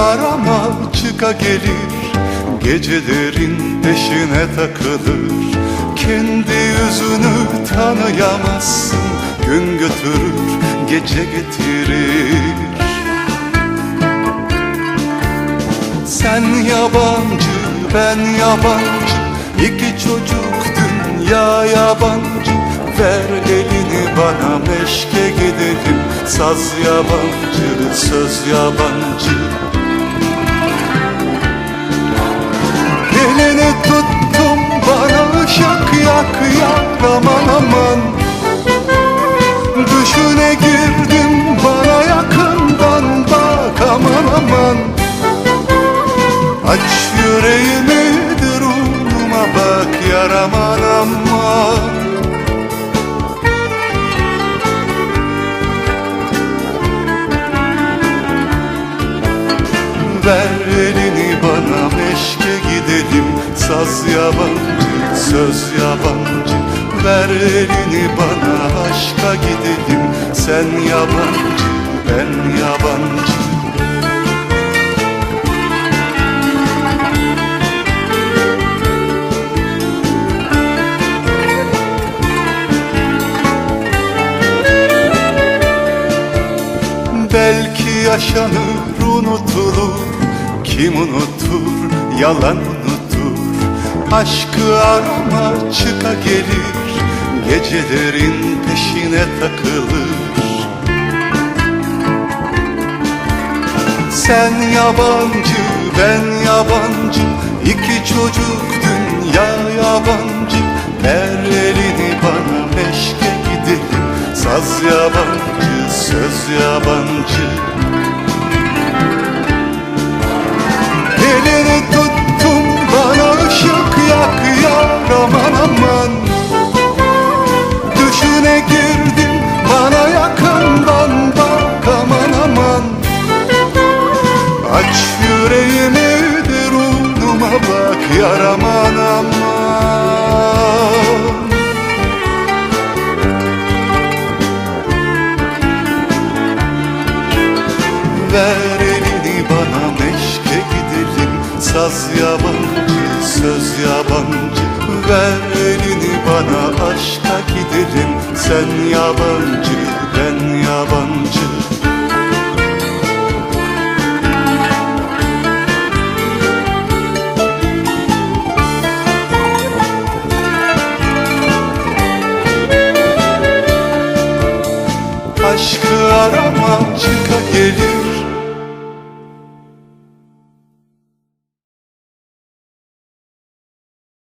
arama çıka gelir. Gecelerin peşine takılır. Kendi yüzünü tanıyamazsın. Gün götürür gece getirir. Sen yabancı ben yabancı. İki çocuk dünya yabancı Saz yabancı söz yabancı. Elini tuttum bana ışık yak yak aman. Aman Düşüne girdim bana yakından bak aman aman. Aç yüreğimi duruma bak yaraman aman Ver elini bana meşke gidelim. Saz yabancı, söz yabancı. Ver elini bana aşka gidelim. Sen yabancı, ben yabancı. Belki yaşanır unutulur Kim unutur yalan unutur. Aşkı arama çıka gelir. Gecelerin peşine takılır. Sen yabancı ben yabancı. İki çocuk dünya yabancı. Ver elini bana meşke gidelim. Saz yabancı söz yabancı Düşüne girdim bana yakından bak aman aman. Aç yüreğimi derunuma bak yar aman Ver elini bana meşke gidelim Saz yabancı, söz yabancı. Ver elini bana aşka Sen yabancı, ben yabancı. Aşkı arama çık